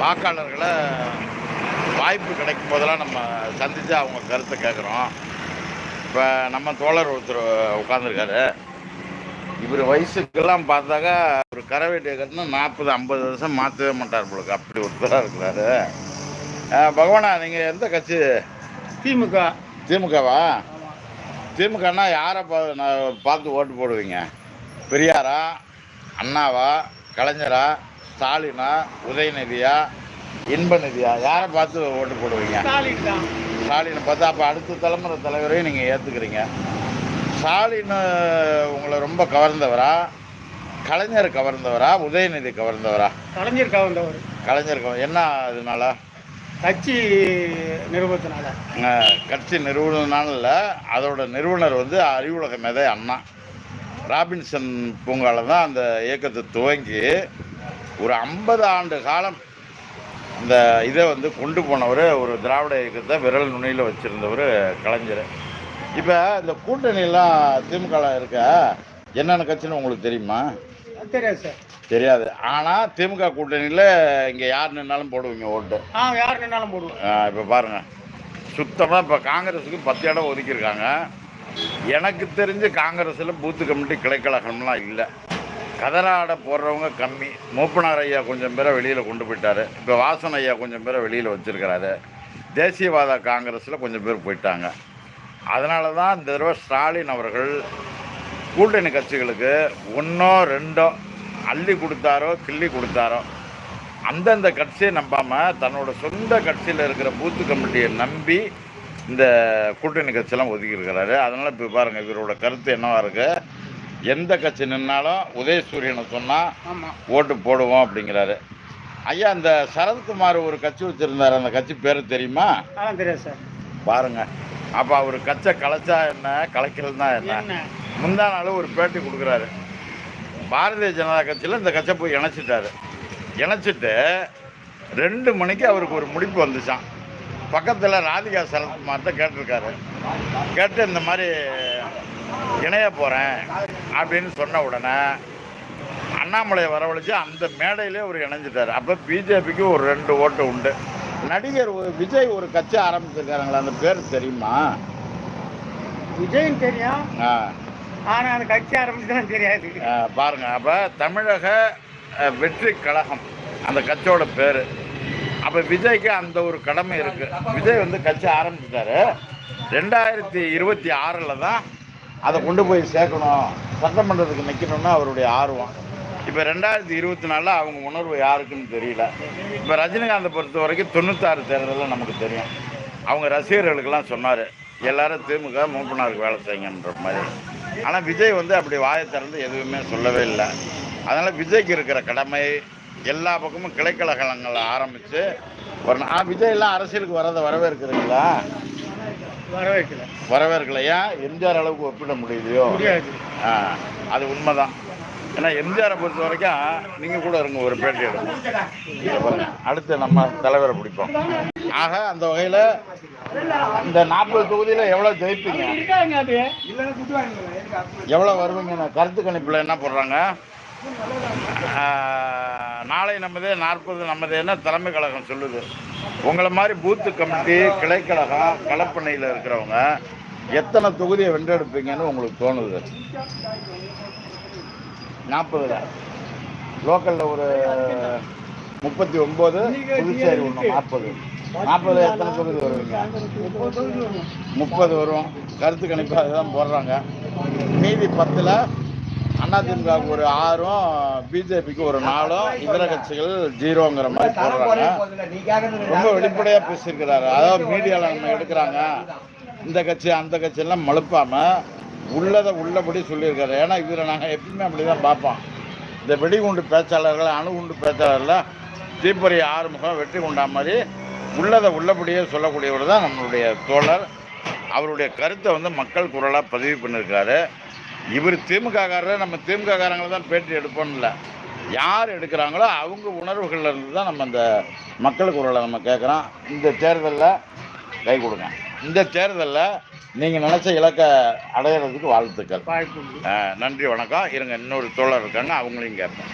வாக்காளர்களை வாய்ப்பு கிடைக்கும் போதெல்லாம் நம்ம சந்தித்து அவங்க கருத்தை கேட்குறோம் இப்போ நம்ம தோழர் ஒருத்தர் உட்காந்துருக்காரு இவர் வயசுக்கெல்லாம் பார்த்தாக்கா ஒரு கரை வேட்டியை கட்டினா நாற்பது ஐம்பது வருஷம் மாற்றவே மாட்டார் போலுக்கு அப்படி ஒருத்தராக இருக்கிறாரு. பகவானா நீங்கள் எந்த கட்சி? திமுக. திமுகவா? திமுகனா யாரை பா நான் பார்த்து ஓட்டு போடுவீங்க? பெரியாரா? அண்ணாவா? கலைஞரா? ஸ்டாலினா உதயநிதியா இன்பநிதியா யாரை பார்த்து ஓட்டு போடுவீங்க? ஸ்டாலின் பார்த்து அப்போ அடுத்த தலைமுறை தலைவரையும் நீங்கள் ஏற்றுக்கிறீங்க ஸ்டாலின் உங்களை ரொம்ப கவர்ந்தவரா? கலைஞர் கவர்ந்தவரா? உதயநிதி கவர்ந்தவரா? கலைஞர் கவர்ந்தவர். கலைஞர் கவர் என்ன அதனால? கட்சி நிறுவனத்தினால கட்சி நிறுவனம்னால இல்லை அதோட நிறுவனர் வந்து அறிவுலக மேதை அண்ணா. ராபின்சன் பூங்கால தான் அந்த இயக்கத்தை துவங்கி ஒரு ஐம்பது ஆண்டு காலம் இந்த இதை வந்து கொண்டு போனவர் ஒரு திராவிட இயக்கத்தை விரல் நுனியில் வச்சுருந்தவர் கலைஞர். இப்போ இந்த கூட்டணியெல்லாம் திமுகவில் இருக்க என்னென்ன கட்சின்னு உங்களுக்கு தெரியுமா? தெரியாது சார். தெரியாது. ஆனால் திமுக கூட்டணியில் இங்கே யார் நின்னாலும் போடுவீங்க ஓட்டு. ஆ யார் நின்னாலும் போடுவோம் இப்போ பாருங்கள் சுத்தமாக இப்போ காங்கிரஸுக்கு பத்து இடம் ஒதுக்கியிருக்காங்க. எனக்கு தெரிஞ்சு காங்கிரஸில் பூத்து கமிட்டி கிளைக்கழகம்லாம் இல்லை. கதராடை போடுறவங்க கம்மி. மூப்பனார் ஐயா கொஞ்சம் பேரை வெளியில் கொண்டு போயிட்டாரு. இப்போ வாசன் ஐயா கொஞ்சம் பேரை வெளியில் வச்சுருக்கிறாரு. தேசியவாத காங்கிரஸில் கொஞ்சம் பேர் போயிட்டாங்க. அதனால தான் இந்த தடவை ஸ்டாலின் அவர்கள் கூட்டணி கட்சிகளுக்கு ஒன்றோ ரெண்டோ அள்ளி கொடுத்தாரோ கிள்ளி கொடுத்தாரோ அந்தந்த கட்சியை நம்பாமல் தன்னோட சொந்த கட்சியில் இருக்கிற பூத்து கமிட்டியை நம்பி இந்த கூட்டணி கட்சியெல்லாம் ஒதுக்கியிருக்கிறாரு. அதனால் இப்போ பாருங்கள் இவரோட கருத்து என்னவாக இருக்கு? எந்த கட்சி நின்னாலும் உதயசூரியனை சொன்னால் ஓட்டு போடுவோம் அப்படிங்கிறாரு. ஐயா இந்த சரத்குமார் ஒரு கட்சி வச்சுருந்தார். அந்த கட்சி பேர் தெரியுமா? தெரியாது சார். பாருங்க. அப்போ அவர் கட்சை கலைச்சா என்ன? கலைக்கிறதுனா என்ன? என்ன? முந்தா நாள் ஒரு பேட்டி கொடுக்குறாரு. பாரதிய ஜனதா கட்சியில் இந்த கட்சியை போய் இணைச்சிட்டாரு. இணைச்சிட்டு ரெண்டு மணிக்கு அவருக்கு ஒரு முடிப்பு வந்துச்சான் பக்கத்தில் ராதிகா சரத்குமார்கிட்ட கேட்டிருக்காரு. கேட்டு இந்த மாதிரி இணைய போகிறேன் அப்படின்னு சொன்ன உடனே அண்ணாமலையை வரவழைச்சு அந்த மேடையிலே ஒரு இணைஞ்சிட்டாரு. அப்போ பிஜேபிக்கு ஒரு ரெண்டு ஓட்டு உண்டு. நடிகர் ஒரு விஜய் ஒரு கட்சி ஆரம்பிச்சிருக்காருங்களா? அந்த பேர் தெரியுமா? விஜயும் தெரியும். ஆனால் அந்த கட்சி ஆரம்பிச்சுதான் தெரியாது. பாருங்க. அப்போ தமிழக வெற்றி கழகம் அந்த கட்சியோட பேர். அப்போ விஜய்க்கு அந்த ஒரு கடமை இருக்கு. விஜய் வந்து கட்சி ஆரம்பிச்சிட்டாரு. ரெண்டாயிரத்தி இருபத்தி ஆறில் தான் அதை கொண்டு போய் சேர்க்கணும். சட்டமன்றத்துக்கு நிற்கணும்னு அவருடைய ஆர்வம். இப்போ ரெண்டாயிரத்தி இருபத்தி நாலில் அவங்க உணர்வு யாருக்குன்னு தெரியல. இப்போ ரஜினிகாந்தை பொறுத்த வரைக்கும் தொண்ணூத்தாறு தேர்தலில் நமக்கு தெரியும். அவங்க ரசிகர்களுக்கெல்லாம் சொன்னார் எல்லாரும் திமுக மூப்பனாருக்கு வேலை செய்யுங்கன்ற மாதிரி. ஆனால் விஜய் வந்து அப்படி வாயை திறந்து எதுவுமே சொல்லவே இல்லை. அதனால் விஜய்க்கு இருக்கிற கடமை எல்லா பக்கமும் கிளைக்கழகங்களை ஆரம்பித்து ஒரு நா- விஜய்லாம் விஜய் எல்லாம் அரசியலுக்கு வரதை வரவேற்கிறீங்களா? வரவேற்கல. வரவேற்கல ஏன் எம்ஜிஆர் அளவுக்கு ஒப்பிட முடியலையோ முடியாது. ஆ அது உண்மைதான். ஏன்னா எம்ஜிஆரை பொறுத்த வரைக்கும் நீங்கள் கூட இருங்க ஒரு பேட்டி எடுங்க. அடுத்து நம்ம தலைவரை பிடிப்போம். ஆக அந்த வகையில் இந்த நாற்பது தொகுதியில் எவ்வளோ ஜெயிப்பீங்க? எவ்வளோ வருவீங்க? கருத்து கணிப்பில் என்ன போடுறாங்க? நாளை நம்மதே நாற்பது நம்மதேன்னு தலைமை கழகம் சொல்லுது. உங்களை மாதிரி பூத்து கமிட்டி கிளைக்கழகம் கலப்பண்ணையில் இருக்கிறவங்க எத்தனை தொகுதியை வென்றெடுப்பீங்கன்னு உங்களுக்கு தோணுது? நாற்பதுல லோக்கலில் ஒரு முப்பத்தி ஒம்பது புதுச்சேரி ஒன்று நாற்பது. நாற்பது எத்தனை தொகுதி வருவீங்க? முப்பது வரும். கருத்து கணிப்பு அதுதான் போடுறாங்க. மீதி பத்தில் அதிமுகவுக்கு ஒரு ஆறும் பிஜேபிக்கு ஒரு நாலும் இதர கட்சிகள் ஜீரோங்கிற மாதிரி போடுறாங்க. ரொம்ப வெளிப்படையாக பேசியிருக்கிறாரு. அதாவது மீடியாவில் நம்ம எடுக்கிறாங்க. இந்த கட்சி அந்த கட்சியெல்லாம் மழுப்பாமல் உள்ளதை உள்ளபடி சொல்லியிருக்காரு. ஏன்னா இதில் நாங்கள் எப்பயுமே அப்படி தான் பார்ப்போம். இந்த வெடிகுண்டு பேச்சாளர்கள் அணுகுண்டு பேச்சாளர்கள் தீப்பொறி ஆறுமுகம் வெற்றி கொண்டா மாதிரி உள்ளதை உள்ளபடியே சொல்லக்கூடியவர் தான் நம்மளுடைய தோழர். அவருடைய கருத்தை வந்து மக்கள் குரலாக பதிவு பண்ணியிருக்காரு. இவர் திமுககாரர் நம்ம திமுககாரங்களை தான் பேட்டி எடுப்போம்னு இல்லை யார் எடுக்கிறாங்களோ அவங்க உணர்வுகள்ல இருந்து தான் நம்ம இந்த மக்கள் குரலை நம்ம கேட்குறோம். இந்த தேர்தலில் கை கொடுங்க. இந்த தேர்தலில் நீங்கள் நினச்ச இலக்கை அடையிறதுக்கு வாழ்த்துக்கள். நன்றி வணக்கம். இருங்க இன்னொரு தோழர் இருக்காங்க அவங்களையும் கேட்போம்.